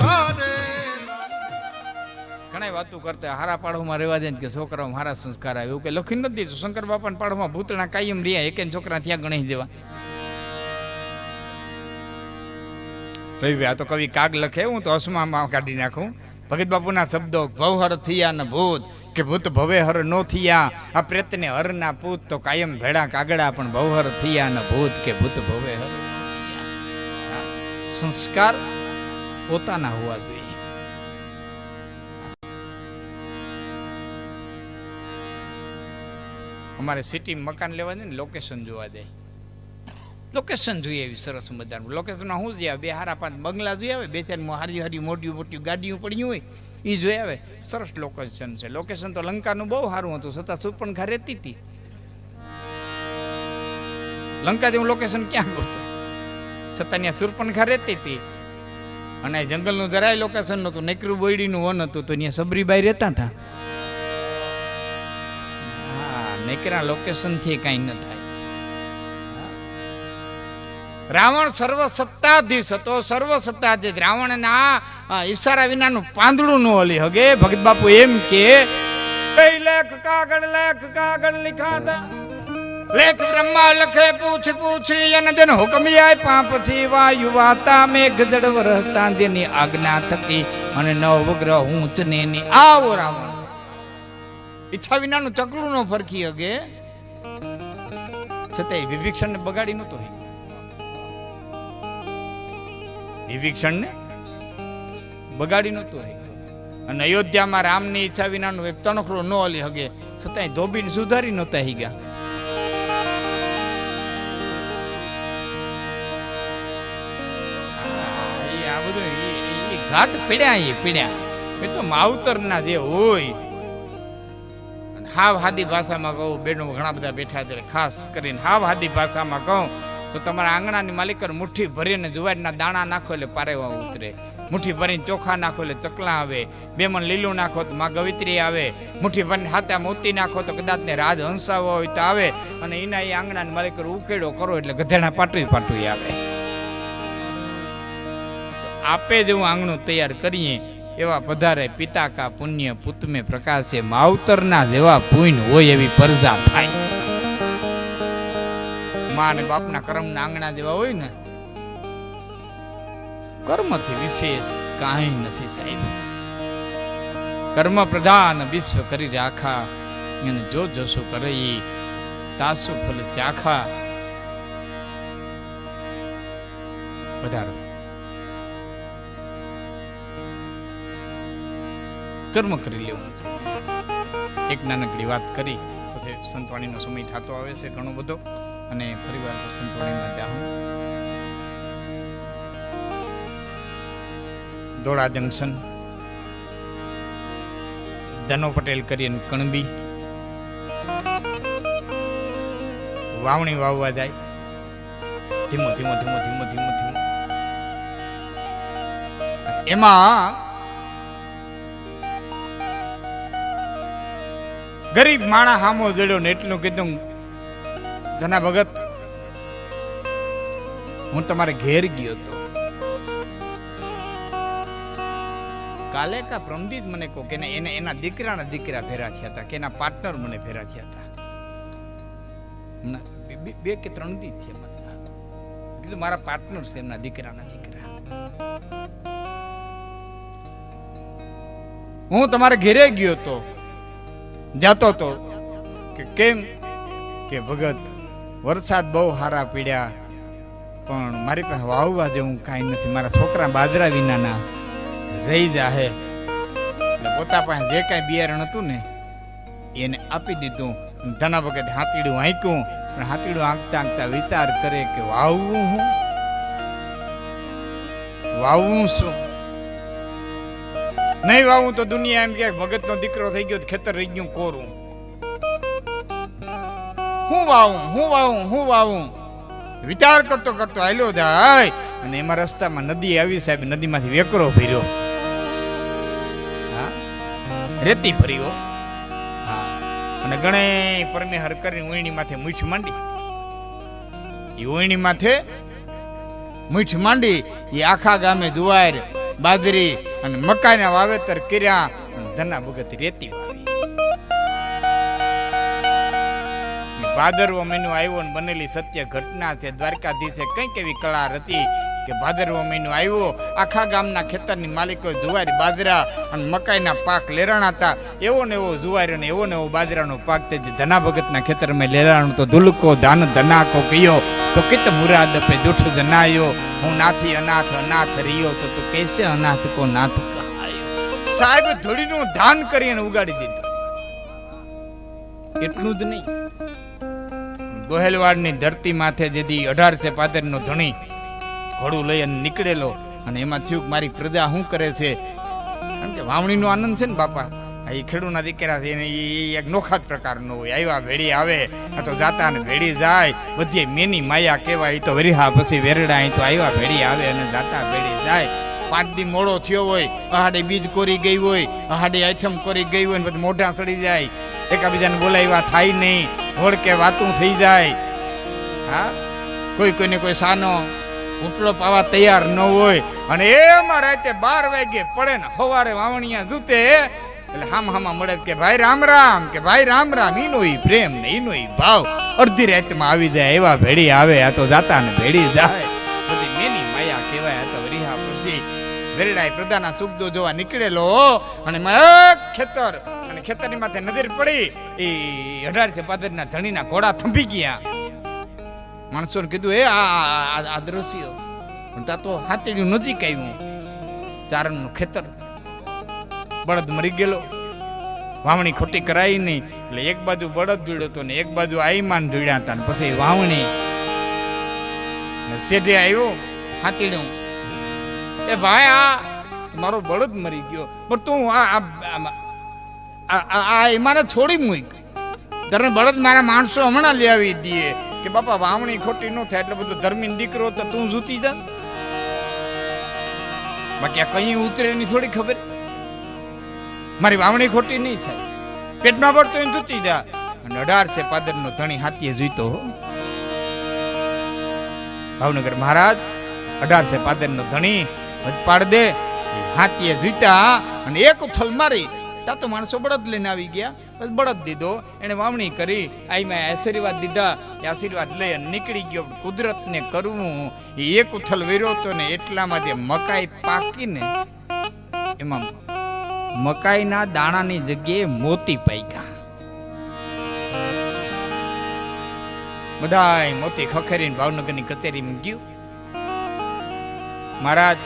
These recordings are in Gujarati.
તારે ઘણા વાતો કરતા હારા પાડોમાં રહેવા દે કે છોકરાઓ હારા સંસ્કાર આવ્યો કે લખી નથી દીધું. શંકર બાપાના પાડોમાં ભૂતણા કાયમ રહ્યા એક છોકરા ત્યાં ગણી દેવા. રવિભાઈ આ તો કવિ કાગ લખે, હું તો અસમામાં કાઢી નાખું. ભગત બાપુના શબ્દો ભવહર થયા ને ભૂત, કે ભૂત ભવે હર નો થયા. આ પ્રેતને હરના પૂત તો કાયમ ભેડા કાગડા, પણ ભવહર થયા ને ભૂત, કે ભૂત ભવે હર સંસ્કાર પોતાના હોવા જોઈએ. અમારે સિટીમાં મકાન લેવા દે ને લોકેશન જોવા દે. લોકેશન જોઈએ એવી સરસ મજાનું. લોકેશનમાં શું જોયા બે હારા પાંચ બંગલા જોઈ આવે, બે ચાર હારી હારી મોટી મોટી ગાડીઓ પડ્યું હોય એ જોઈ આવે. સરસ લોકેશન છે. લોકેશન તો લંકાનું બહુ સારું હતું, છતાં સુપર્ણખા રહેતી હતી. લંકા જેવું લોકેશન ક્યાં ગોતો? છતાં ત્યાં સુરપણખા રહેતી હતી. અને જંગલનું જરાય લોકેશન નહોતું. નેકરું બોયડીનું વન હતું તો ત્યાં સબરીબાઈ રહેતા હતા. હા, નેકરા લોકેશનથી કાંઈ ન થાય. રાવણ સર્વ સત્તાધીશ હતો સર્વ સત્તાધીશ રાવણના ઈશારા વિનાનું પાંદડું ન હલી હગે. ભગત બાપુ એમ કે, કઈ લેખ કાગળ લેખ કાગળ લીખાતા લેખ બ્રહ્મા લખે, પૂછ, પૂછી અને તેનો હુકમી આય પાંપસી વાયુ વાતા મેઘ દડ વરહતા તેની આજ્ઞા થકી અને નવ ગ્રહ ઊંચ ને આવો રાવણ. ઈચ્છા વિનાનું ચકલું નો ફરકી હગે છતાંય વિભીક્ષણને બગાડી નતો વિભીક્ષણને બગાડી નહોતું અને અયોધ્યામાં રામની ઈચ્છા વિનાનું એક તણખલો ન હલી હગે. છતાંય ધોબીને સુધારી નહોતા હી ગયા. ઘાટ પીડ્યા એ પીડ્યા. એ તો માવતરના જે હોય. હાવ હાદી ભાષામાં કહું, બેનો ઘણા બધા બેઠા છે, ખાસ કરીને હાવ હાદી ભાષામાં કહું, તો તમારા આંગણાની માલિકર મુઠ્ઠી ભરીને જુવારના દાણા નાખો એટલે પારેવા ઉતરે. મુઠ્ઠી ભરીને ચોખા નાખો એટલે ચકલા આવે. બે મન લીલું નાખો તો માં ગવિત્રી આવે. મુઠ્ઠી ભરીને હાથા મોતી નાખો તો કદાચ ને રાજ હંસાવો હોય તો આવે. અને એના એ આંગણાની માલિકર ઉકેડો કરો એટલે ગધેડા પાટવી પાટવી આવે. આપે જેવું આંગણું તૈયાર કરીએ, એવા પધારે પિતા કા પુણ્ય પુતમે પ્રકાશે માવતરના જેવા પુણ્ય હોય એવી પરજા થાય. મા અને બાપના કર્મના આંગણા જેવા હોય ને, કર્મથી વિશેષ કાંઈ નથી સાહેબ. કર્મ પ્રધાન વિશ્વ કરી રાખા, અને જો જશો કરે, તાસુ ફલ ચાખા. પધારો. કર્મ કરી લેવું એક નાનકડી વાત કરી, પછી સંતવાણીનો સમય થતો આવે છે ઘણો બધો, અને ફરીવાર સંતવાણીમાં જાઉં ધોળા જંકશન, ધનો પટેલ કરીને કણબી, વાવણી વાવવા જાય. ધીમો ધીમો ધીમો ધીમો ધીમો ધીમો. એમાં ગરીબ માણા હામો જડ્યો ને એટલું કીધું, ધના ભગત, હું તમારે ઘેર ગયો હતો. કાલે કા પ્રમદીત મને કહો કે એને એના દીકરાના દીકરા ભેરા થયા હતા, કે એના પાર્ટનર મને ભેરા થયા હતા. બે- કે ત્રણ દી થયા કીધું, મારા પાર્ટનર છે એમના દીકરાના દીકરા. હું તમારા ઘેરે ગયો હતો. જાતો તો કે કેમ કે ભગત, વરસાદ બહુ હારા પીડ્યા, પણ મારી પાસે વાવવા જેવું કાંઈ નથી. મારા છોકરા બાજરા વિનાના રહી જાહે. એટલે પોતા પાસે જે કાંઈ બિયારણ હતું ને, એને આપી દીધું. ધના વખત હાથીડું આંક્યું, પણ હાથીડું આંકતા આંકતા વિચાર કરે કે વાવવું હું? વાવવું શું? નહીં વાવું તો દુનિયા એમ કે ભગતનો દીકરો થઈ ગયો ખેતર રહી ગયું કોરું. હું વાવું હું વાવું હું વાવું. વિચાર કરતો કરતો હાલ્યો જાય અને એમાં રસ્તામાં નદી આવી સાહેબ, નદીમાંથી વેકરો ભર્યો. રેતી ભર્યો અને ગણે પરમેહર કરીને ઉઈણી માથે મૂછ માંડી. એ ઉઈણી માથે મૂછ માંડી, એ આખા ગામે જુવાર, બાજરી અને મકાઈના વાવેતર કર્યા ધના ભગત રેતી ભાદરવો મહિનો આવ્યો ને બનેલી સત્ય ઘટના છે. દ્વારકાધીશે કંઈક એવી કળા હતી કે ભાદરવો મહિનો આવ્યો, આખા ગામના ખેતરની માલિકો જુવારી, બાજરા અને મકાઈના પાક લેરાણા હતા. એવો ને એવો જુવારી અને એવો ને એવો બાજરાનો પાક તે ધના ભગતના ખેતરમાં લેરાણું તો ધુલકો, ધાન, ધનાકો કયો. તો કિત મુરાદ પે જૂઠ જનાયો. હું નાથી અનાથ અનાથ રહ્યો તો તું કેસે અનાથ કો નાથ કહાયો? સાહેબ, ધોળીનું ધાન કરીને ઉગાડી દીધું. એટલું જ નહીં. ગોહેલવાડની ધરતી માથે જેદી અઢારસે પાદરનો ધણી ઘોડું લઈ અને નીકળેલો. અને એમાં થયું કે મારી પ્રજા શું કરે છે? કારણ કે વાવણીનો આનંદ છે ને બાપા. એ ખેડૂના દીકરા છે એને એ એક નોખા જ પ્રકારનો હોય. આવ્યા ભેડી આવે, આ તો જાતા ને ભેડી જાય. બધી મેની માયા કહેવાય તો વરીહા પછી વેરડા અહીં તો આવ્યા ભેડી આવે અને જાતા ભેડી જાય. પાંચ દી મોડો થયો હોય, અહાડે બીજ કોરી ગઈ હોય, અહાડે આઈટમ કોરી ગઈ હોય ને પછી મોઢા સડી જાય. એકાબીજાને બોલાવ્યા, થાય નહીં હોડકે વાતું થઈ જાય. હા? કોઈ કોઈને કોઈ સાનો ઉટલો પાવા તૈયાર ન હોય. અને એમાં રાતે બાર વાગે પડે ને સવારે વાવણિયા જૂતે એટલે હામ હામા મળે કે ભાઈ રામ રામ, કે ભાઈ રામ રામ, ઈનો ઈ પ્રેમ ને ઈનો ઈ ભાવ. અડધી રાતમાં આવી જાય એવા ભેડી આવે, આ તો જાતા ને ભેડી જાય. બધી મેની માયા કહેવાય, આ તો વરીહા પછી વેરડાય પ્રધાના સુખદો જોવા નીકળેલો. અને એક ખેતર, અને ખેતરની માથે નજર પડી એ અઢારસો પાદર ના ધણીના ઘોડા થંભી ગયા. માણસોને કીધું એ આ દ્રશ્ય પણ તા તો હાથેડ્યું નજીક આવ્યું ચારણનું ખેતર બળદ મરી ગયેલો વાવણી ખોટી કરાઈ નહીં એટલે એક બાજુ બળદ જોડ્યો હતો ને એક બાજુ આઈમાન ધૂળ્યા હતા પછી વાવણી સેઢે આવ્યો હાથીડું એ ભાઈ આ મારો બળદ મરી ગયો પણ તું આ આ- આ- એમાને છોડી મૂક તને બળદ મારા માણસો હમણાં લઈ આવી દઈએ કે બાપા, વાવણી ખોટી ન થાય એટલે બધું ધર્મીન દીકરો તો તું જૂતી જા. બાકી આ કઈ ઉતરે ની થોડી ખબર. મારી વાવણી ખોટી નહીં થાય. પેટમાં પડતો એને જૂતી જા. અને અઢાર છે પાદર નો ધણી હાથીએ જોઈતો ભાવનગર મહારાજ, અઢાર છે પાદર નો ધણી પાડ દે. હાથીએ જોઈતા અને એક ઉથલ મારી. તા તો માણસો બળદ લઈને આવી ગયા. બસ બળદ દીધો. એને વાવણી કરી. આઈમાં આશીર્વાદ દીધા. એ આશીર્વાદ લઈ નીકળી ગયો. કુદરતને કરવું. એક ઉથલ વેર્યો હતો ને એટલામાં જે મકાઈ પાકીને એમાં મકાઈના દાણાની જગ્યાએ મોતી પાક્યા. બધાય મોતી ખખેરીને ભાવનગરની કચેરીમાં ગયું. મહારાજ,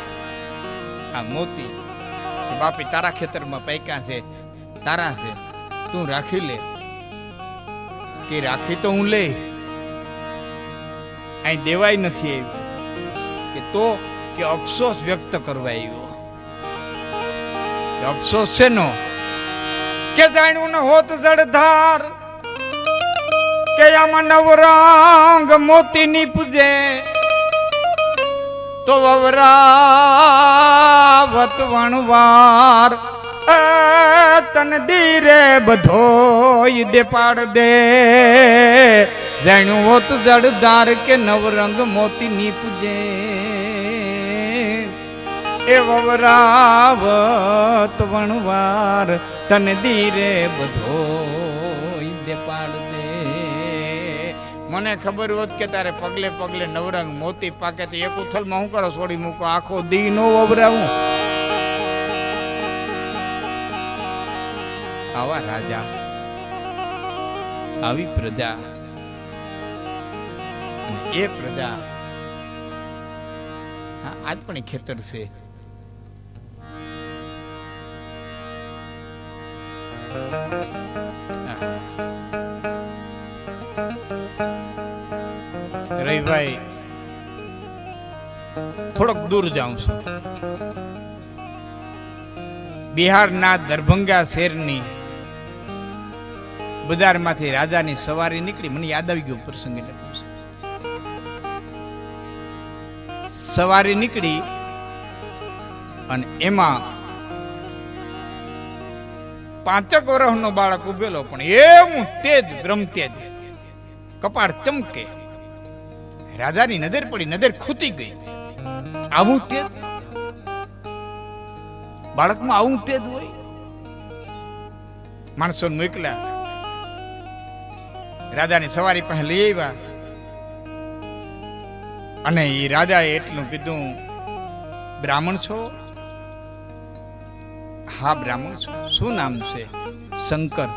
આ મોતી બાપી તારા ખેતરમાં પૈકા છે. તારા છે. તું રાખી લે. કે રાખી તો હું લે અહીં દેવાય નથી આવ્યું કે તો, કે અફસોસ વ્યક્ત કરવા આવ્યો. અફસોસ છે નો? કે જાણ્યું ન હોત જળધાર. કે આમાં નવરંગ મોતી નીપજે. તો વવરાવત વણવાર. તન ધીરે બધો દે પાડ દે. જાણ્યું હોત જડદાર કે નવરંગ મોતી નીપજે. એ વવરાવત વણવાર તન ધીરે બધો દે પાડ દે. મને ખબર હોત કે તારે પગલે પગલે નવરંગ મોતી પાકે તો એક ઉથલમાં હું કરો છોડી મૂકો? આખો દી નો વવરાવું. આવા રાજા. આવી પ્રજા. એ પ્રજા આજ પણ ખેતર છે. રવિભાઈ થોડોક દૂર જાઉં છું. બિહારના દરભંગા શહેરની બજારમાંથી રાજાની સવારી નીકળી. મને યાદ આવી ગયો પ્રસંગ સવારી નીકળી અને એમાં પાંચક વર્ષનો બાળક ઉભેલો, પણ એવું તેજ બ્રહ્મ તેજ. કપાળ ચમકે. રાજાની નજર પડી, નજર ખૂતી ગઈ. આવું તેજ? બાળકમાં આવું તેજ હોય? માણસો મોકલ્યા રાજાની સવારી પાસે લઈ આવ્યા. અને એ રાજાએ એટલું કીધું, બ્રાહ્મણ છો? હા, બ્રાહ્મણ છો. શું નામ છે? શંકર.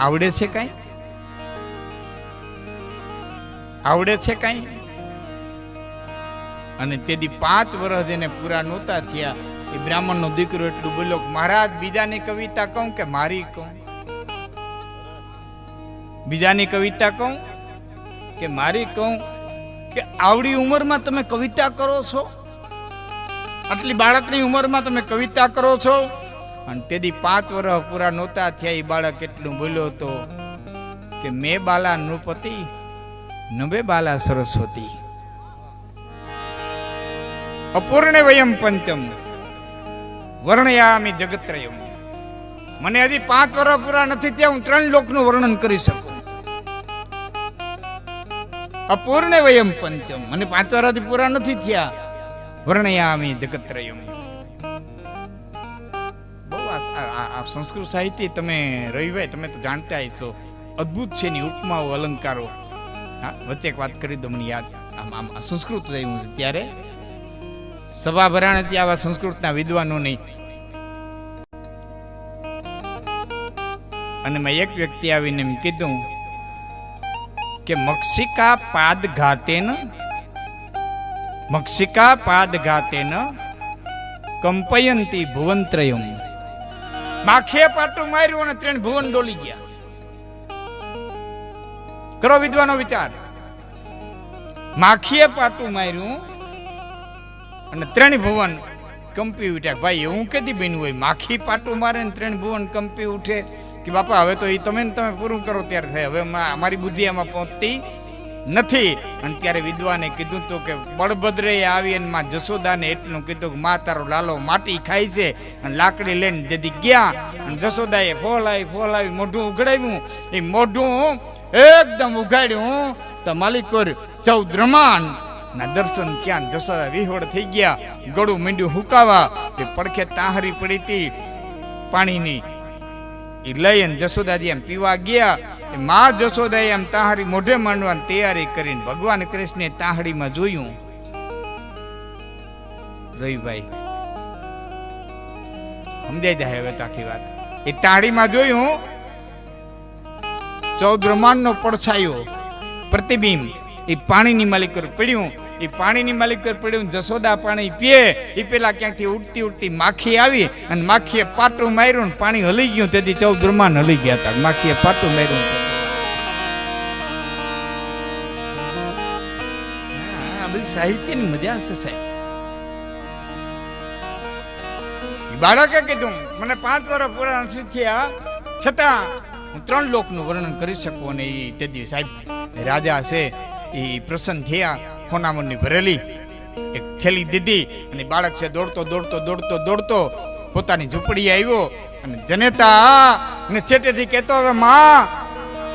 આવડે છે કઈ? આવડે છે કઈ? અને તેથી પાંચ વર્ષ એને પૂરા નહોતા થયા એ બ્રાહ્મણનો દીકરો એટલું બોલ્યો મહારાજ, બીજાની કવિતા કહું કે મારી કહું? બીજાની કવિતા કહું કે મારી કહું? કે આવડી ઉંમરમાં તમે કવિતા કરો છો? આટલી બાળકની ઉંમરમાં તમે કવિતા કરો છો? અને તેથી પાંચ વર્ષ પૂરા નહોતા થયા, એ બાળક એટલું બોલ્યો હતો કે, મેં બાલા નૃપતિ નવે બાલા સરસ્વતી. અપૂર્ણ વયમ પંચમ. વર્ણયામી જગત્રયમ. મને હજી પાંચ વર્ષ પૂરા નથી ત્યાં હું ત્રણ લોકનું વર્ણન કરી શકું. અપૂર્ણ વયમ પંચમ. મને પાંચ વર્ષથી પૂરા નથી થયા, વર્ણયામી જગત્રયમ. બહુ આ સંસ્કૃત સાહિત્ય તમે રવિભાઈ, તમે તો જાણતા હશો. અદ્ભુત છે એની ઉપમાઓ, અલંકારો. હા, વચ્ચે એક વાત કરી દો, મને યાદ. આમ આમ સંસ્કૃત રહ્યું છે. ત્યારે સભા ભરાણેથી આવા સંસ્કૃતના વિદ્વાનો નહીં. અને મેં એક વ્યક્તિ આવીને એમ કીધું કે મક્ષિકા પાદ ઘાતેન, મક્ષિકા પાદ ઘાતેન, કંપયંતી ભુવંત્રયમ. માખીએ પાટું માર્યું અને ત્રણ ભુવન ડોલી ગયા. કરો વિદ્વાનો વિચાર. માખીએ પાટું માર્યું અને ત્રણ ભુવન કંપી ઉઠ્યા. ભાઈ, એવું કદી બન્યું હોય? માખી પાટું મારે ને ત્રણ ભુવન કંપી ઉઠે કે, બાપા, હવે તો એ તમે તમે પૂરું કરો ત્યારે થાય. હવે અમા- અમારી બુદ્ધિ એમાં પહોંચતી નથી. અને ત્યારે વિદ્વાને કીધું તો કે બળભદ્રે આવી અને માં જશોદાને એટલું કીધું કે, માં, તારો લાલો માટી ખાય છે અને લાકડી લઈને જદી ગયા. અને જશોદાએ ફોલાવી ફોલાવી મોઢું ઉઘડાવ્યું. એ મોઢું એકદમ ઉઘાડ્યું. તો માલિકોર ચૌદ રમાન ના દર્શન ત્યાં જસોદા વિહોળ થઈ ગયા. ગળું મીંડું હુકાવા. એ પડખે તાહરી પડી હતી પાણીની. એ લઈ અને જસોદાજી એમ પીવા ગયા. માં જશોદાએ એમ તાહરી મોઢે માંડવાની તૈયારી કરીને ભગવાન કૃષ્ણે તાહડીમાં જોયું. રવિભાઈ સમજાઈ જાય હવે તાખી વાત. એ તાળીમાં જોયું ચૌદ બ્રહ્માંડનો પડછાયો, પ્રતિબિંબ. એ પાણીની માલિક પડ્યું. એ પાણીની માલિક પર જશોદા પાણી પીએ એ પેલા ક્યાંકથી ઉડતી ઉડતી માખી આવી અને માખીએ પાટું માર્યું પાણી હલી ગયું, તેથી ચૌદ બ્રહ્માંડ હલી ગયા હતા. માખીએ પાટું માર્યું. સાહિત્યની મજા છે સાહેબ. બાળકે કીધું, મને પાંચ વર્ષ પૂરા નથી થયા, છતાં હું ત્રણ લોકનું વર્ણન કરી શકું અને એ તે દિવસ સાહેબ રાજા છે એ પ્રસન્ન થયા હોનામણની ભરેલી, એક થેલી દીધી અને બાળક છે દોડતો દોડતો દોડતો દોડતો પોતાની ઝૂંપડી આવ્યો અને જનેતા ને છેટેથી કહેતો, હવે માં,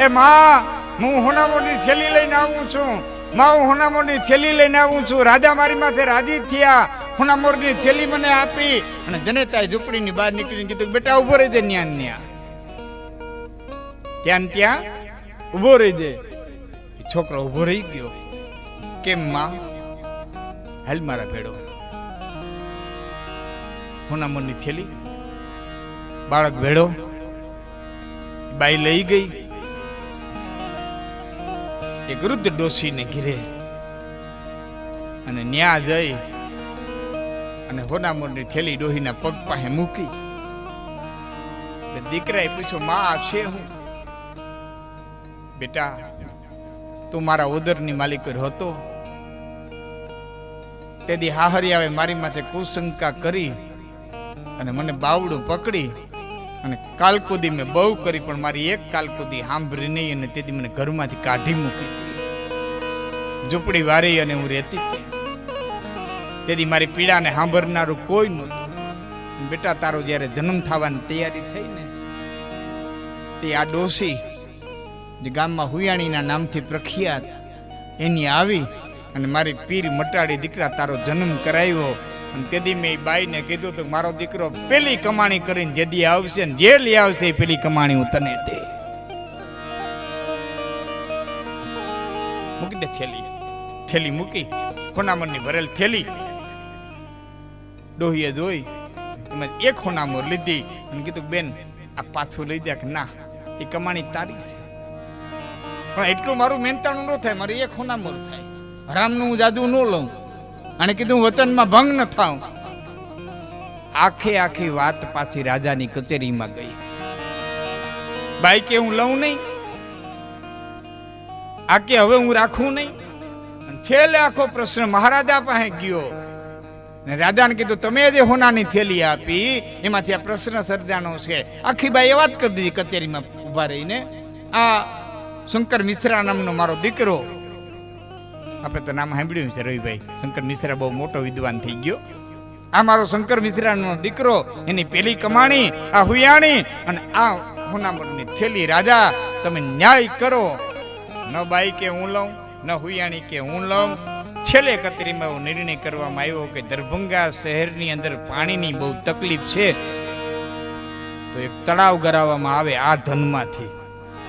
એ માં, હું હોનામોની થેલી લઈને આવું છું, માં, હું હોનામોની થેલી લઈને આવું છું, રાજા મારી માથે રાજી થયા હોનામોરની થેલી મને આપી. અને જનેતાએ ઝૂંપડીની બહાર નીકળીને કીધું, બેટા ઊભો રહી દે ન્યા. ન્યા ત્યાં ત્યાં ઊભો રહી દે છોકરો ઊભો રહી ગયો. કેમ માં? હેલ મારા ભેડો. હોનામોરની થેલી? બાળક ભેડો, બાઈ લઈ ગઈ. એક વૃદ્ધ ડોસીને ઘીરે. અને ન્યા જઈ અને હોનામોરની થેલી ડોહીના પગ પાસે મૂકી. દીકરાએ પૂછ્યું, માં, આ છે હું? બેટા, તું મારા ઉદરની માલિક હતો. તે દી હાહરી મારી માથે કુશંકા કરી અને મને બાવડું પકડી અને કાલકુદી મેં બહુ કરી, પણ મારી એક કાલકુદી સાંભળી નહીં અને તેથી મને ઘરમાંથી કાઢી મૂકી હતી ઝૂંપડી વારી અને હું રહેતી હતી તેથી મારી પીડાને સાંભળનારું કોઈ નહોતું. બેટા, તારો જ્યારે જન્મ થવાની તૈયારી થઈ ને, તે આ ડોસી જે ગામમાં હુયાણીના નામથી પ્રખ્યાત, એની આવી અને મારી પીર મટાડી દીકરા તારો જન્મ કરાવ્યો. અને તેથી મેં બાઈને કીધું તો, મારો દીકરો પેલી કમાણી કરીને જેદી આવશે ને જે લઈ આવશે એ પેલી કમાણી હું તને દે. મૂકી દે થેલી. થેલી મૂકી. ખોનામણની ભરેલ થેલી. ડોહીએ જોઈ એમાં એક ખોનામોર લીધી. અને કીધું, બેન, આ પાછું લઈ દે કે ના? એ કમાણી તારી છે. પણ એટલું મારું મહેનતાણું ન થાય, મારે એક ખોનામોર થાય. હરામનું હું જાદુ ન લઉં અને કીધું વચનમાં ભંગ ન થાઉં. આખે આખી વાત પાછી રાજાની કચેરીમાં ગઈ. ભાઈ કે હું લઉં નહીં. આ કે હવે હું રાખું નહીં. છેલ્લે આખો પ્રશ્ન મહારાજા પાસે ગયો. ને રાજાને કીધું, તમે જે હોનાની થેલી આપી, એમાંથી આ પ્રશ્ન સર્જાનો છે. આખી બાઈ વાત કરી દીધી કચેરીમાં ઊભા રહીને. આ શંકર મિશ્રા નામનો મારો દીકરો આપણે તો નામ સાંભળ્યું છે રવિભાઈ. શંકર મિશ્રા બહુ મોટો વિદ્વાન થઈ ગયો. આ મારો શંકર મિશ્રાનો દીકરો, એની પેલી કમાણી, આ હુયાણી અને આ હુનામણની થેલી રાજા, તમે ન્યાય કરો. ન બાઈ કે હું લઉં, ન હુયાણી કે હું લઉં. છેલ્લે કતરીમાં એવો નિર્ણય કરવામાં આવ્યો કે દરભંગા શહેરની અંદર પાણીની બહુ તકલીફ છે. તો એક તળાવ ગરાવવામાં આવે આ ધનમાંથી.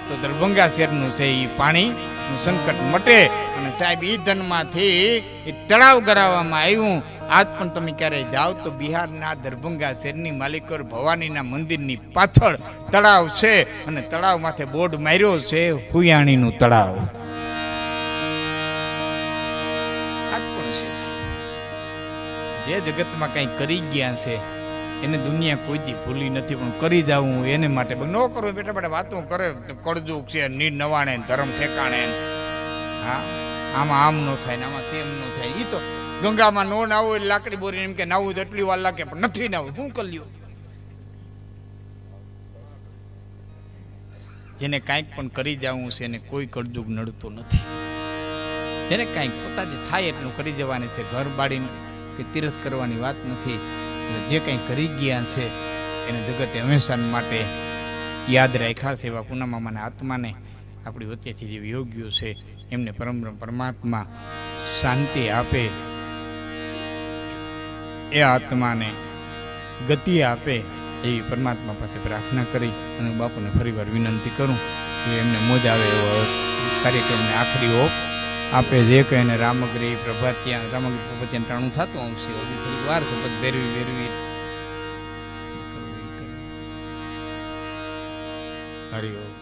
તો દરભંગા શહેરનું છે એ પાણીનું સંકટ મટે અને સાહેબ એ ધનમાંથી તળાવ ગરાવવામાં આવ્યું. આજ પણ તમે ક્યારેય જાઓ તો બિહારના દરભંગા શહેરની માલિકોર ભવાનીના મંદિરની પાછળ તળાવ છે અને તળાવ માથે બોર્ડ માર્યો છે, હુયાણીનું તળાવ. જે જગતમાં કંઈ કરી ગયા છે એને દુનિયા કોઈ દી ભૂલી નથી, પણ કરી જાવું એને માટે. ન કરવું બેટા બેટા, વાતો કરે કળજુક છે ની નવાણે, ધર્મ ઠેકાણે. હા, આમાં આમ ન થાય ને આમાં તેમ ન થાય. એ તો ગંગામાં નો નાવું એટલે લાકડી બોરીને એમ કે નાવું તો એટલી વાર લાગે, પણ નથી નાવું શું કર્યું જેને કાંઈક પણ કરી જવું છે, એને કોઈ કળજુગ નડતું નથી. જેને કાંઈક પોતાને થાય એટલું કરી દેવાની છે, ઘર બાળીને કે તીરથ કરવાની વાત નથી. જે કંઈ કરી ગયા છે, એને જગતે હંમેશા માટે યાદ રાખ્યા છે એવા પૂનમામાના આત્માને આપણી વચ્ચેથી જે યોગ્યો છે, એમને પરમ પરમાત્મા શાંતિ આપે, એ આત્માને ગતિ આપે, એવી પરમાત્મા પાસે પ્રાર્થના કરી અને બાપુને ફરીવાર વિનંતી કરું, કે એમને મોજ આવે એવો કાર્યક્રમને આખરી ઓપ આપે જે કહે એને રામગ્રી પ્રભાત્યા રામગ્રી પ્રભાત્યા ટાણું થતું આવશે હજી થોડી વાર છે, પછી ભેરવી ભેરવી. હરિ ઓમ.